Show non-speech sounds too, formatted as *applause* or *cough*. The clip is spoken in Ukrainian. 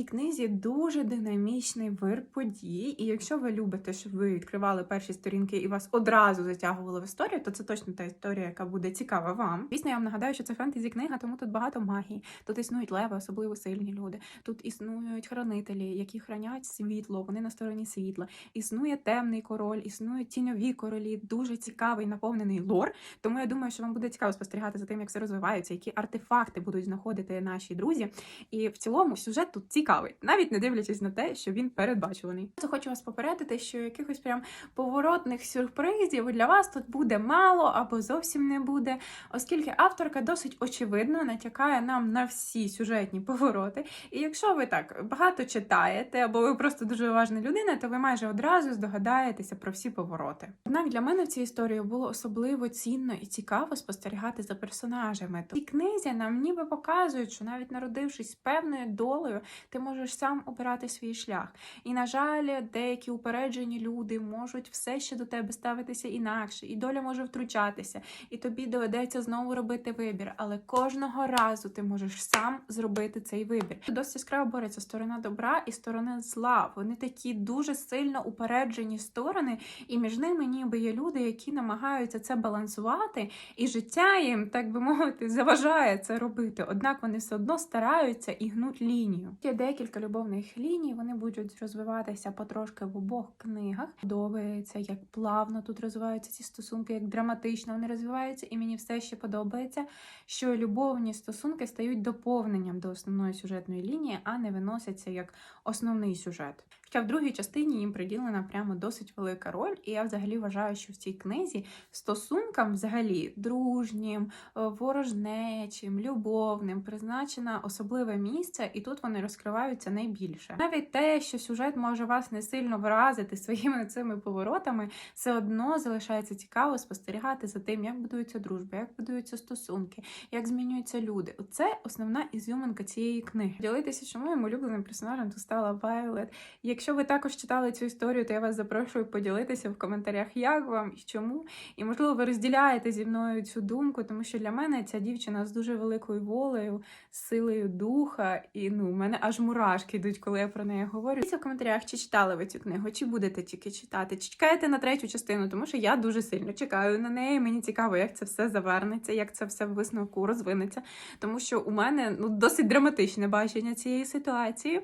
цій книзі дуже динамічний вир подій. І якщо ви любите, щоб ви відкривали перші сторінки і вас одразу затягували в історію, то це точно та історія, яка буде цікава вам. Звісно, я вам нагадаю, що це фентезі книга, тому тут багато магії. Тут існують леви, особливо сильні люди. Тут існують хранителі, які хранять світло. Вони на стороні світла. Існує темний король, існують тіньові королі. Дуже цікавий наповнений лор. Тому я думаю, що вам буде цікаво спостерігати за тим, як все розвивається, які артефакти будуть знаходити наші друзі. І в цілому сюжет тут цікавий, навіть не дивлячись на те, що він передбачуваний. Хочу вас попередити, що якихось прям поворотних сюрпризів для вас тут буде мало або зовсім не буде, оскільки авторка досить очевидно натякає нам на всі сюжетні повороти. І якщо ви так багато читаєте, або ви просто дуже уважна людина, то ви майже одразу здогадаєтеся про всі повороти. Однак для мене в цій історії було особливо цінно і цікаво спостерігати за персонажами. І книзі нам ніби показують, що навіть народившись певною долею, ти можеш сам обирати свій шлях. І, на жаль, деякі упереджені люди можуть все ще до тебе ставитися інакше, і доля може втручатися, і тобі доведеться знову робити вибір. Але кожного разу ти можеш сам зробити цей вибір. Досить яскраво бореться сторона добра і сторона зла. Вони такі дуже сильно упереджені сторони, і між ними ніби є люди, які намагаються це балансувати, і життя їм, так би мовити, заважає це робити. Однак вони все одно стараються і гнуть лінію. Декілька любовних ліній, вони будуть розвиватися потрошки в обох книгах. Подобається, як плавно тут розвиваються ці стосунки, як драматично вони розвиваються, і мені все ще подобається, що любовні стосунки стають доповненням до основної сюжетної лінії, а не виносяться як основний сюжет. Хоча в другій частині їм приділена прямо досить велика роль, і я взагалі вважаю, що в цій книзі стосункам, взагалі, дружнім, е, ворожнечим, любовним, призначено особливе місце, і тут вони розкриваються найбільше. Навіть те, що сюжет може вас не сильно вразити своїми *laughs* цими поворотами, все одно залишається цікаво спостерігати за тим, як будується дружба, як будуються стосунки, як змінюються люди. Оце основна ізюминка цієї книги. Ділитися, що моїм улюбленим персонажем тут стала Вайлет. Якщо ви також читали цю історію, то я вас запрошую поділитися в коментарях, як вам і чому. І можливо, ви розділяєте зі мною цю думку, тому що для мене ця дівчина з дуже великою волею, силою духа, і ну, мене аж мурашки йдуть, коли я про неї говорю. Пишіть в коментарях, чи читали ви цю книгу, чи будете тільки читати, чи чекаєте на третю частину, тому що я дуже сильно чекаю на неї. Мені цікаво, як це все завернеться, як це все в висновку розвинеться. Тому що у мене ну досить драматичне бачення цієї ситуації.